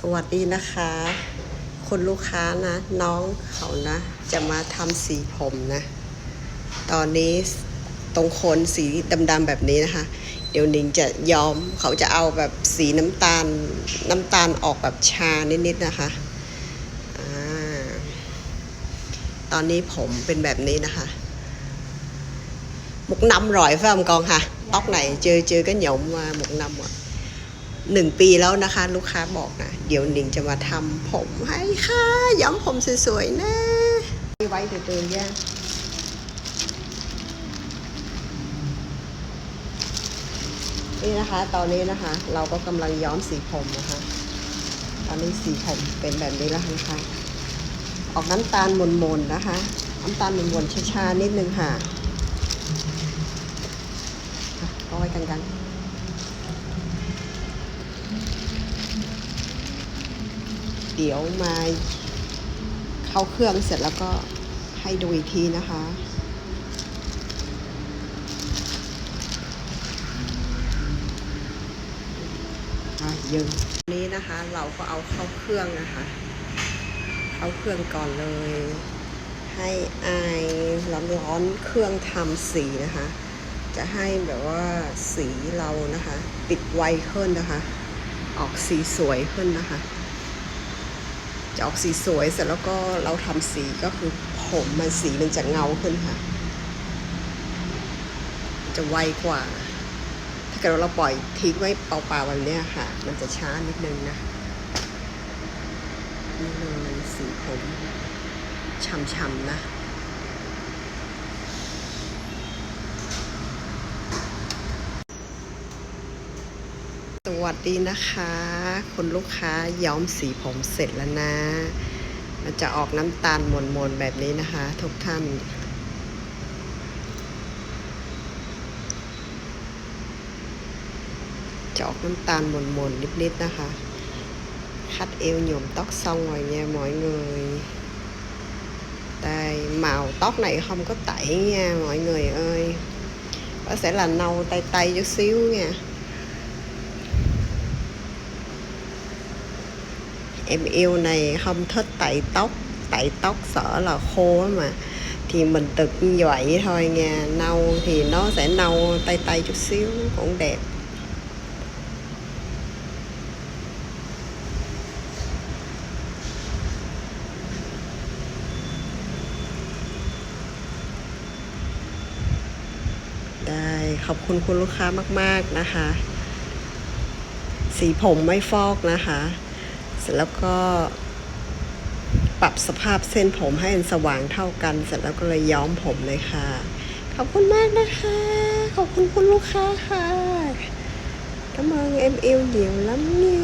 สวัสดีนะคะ คุณลูกค้านะ น้องเขานะ จะมาทำสีผมนะ ตอนนี้ตรงโคนสีดำๆแบบนี้นะคะ เดี๋ยวนิงจะยอมเขาจะเอาแบบสีน้ำตาลน้ำตาลออกแบบชานิดๆนะคะอตอนนี้ผมเป็นแบบนี้นะคะ một năm rồi phải không con hả tóc này chưa chưa có nhuộm à, một năm rồi หนึ่งปีแล้วนะคะ ลูกค้าบอกนะ เดี๋ยวหนิงจะมาทำผมให้ค่ะ ย้อมผมสวยๆนะไว้เตือนย่างนี่นะคะ ตอนนี้นะคะ เราก็กำลังย้อมสีผมนะคะ ตอนนี้สีผมเป็นแบบนี้แล้วนะคะ ออกน้ำตาลมนๆนะคะ น้ำตาลมนๆช้าๆนิดนึงค่ะอะก็ไว้กันกัน เดี๋ยวมาเข้าเครื่องเสร็จแล้วก็ให้ดูอีกทีนะคะอะยิงนี้นะคะเราก็เอาเข้าเครื่องนะคะ เข้าเครื่องก่อนเลย ให้ไอายร้อนๆเครื่องทำสีนะคะ จะให้แบบว่าสีเรานะคะ ติดไวขึ้นนะคะ ออกสีสวยขึ้นนะคะ จะออกสีสวยเสร็จแล้วก็เราทำสีก็คือผมมันสีมันจะเงาขึ้นค่ะ จะไวกว่า ถ้าเกิดเราปล่อยทิ้งไว้เปล่าๆวันนี้ค่ะ มันจะช้านิดนึงนะนี่เลยสีผมช่ำๆนะ วัสดีนะคะ คุณลูกค้าย้อมสีผมเสร็จแล้วนะ มันจะออกน้ำตาลมนๆแบบนี้นะคะ ทุกท่าน จะออกน้ำตาลมนๆนิดๆนะคะ cắt eo nhuộm tóc xong rồi nha mọi người đây màu tóc này không có tẩy nha mọi người ơi nó sẽ là nâu tay tay chút xíu nha em yêu này không thích tẩy tóc tẩy tóc sợ là khô á mà thì mình tự như vậy thôi nha nâu thì nó sẽ nâu tay tay chút xíu cũng đẹpได้ขอบคุณคุณลูกค้ามาก ๆนะคะ สีผมไม่ฟอกนะคะ เสร็จแล้วก็ปรับสภาพเส้นผมให้มันสว่างเท่ากัน เสร็จแล้วก็เลยย้อมผมเลยค่ะ ขอบคุณมากนะคะ ขอบคุณคุณลูกค้าค่ะ cảm ơn em yêu nhiều lắm nha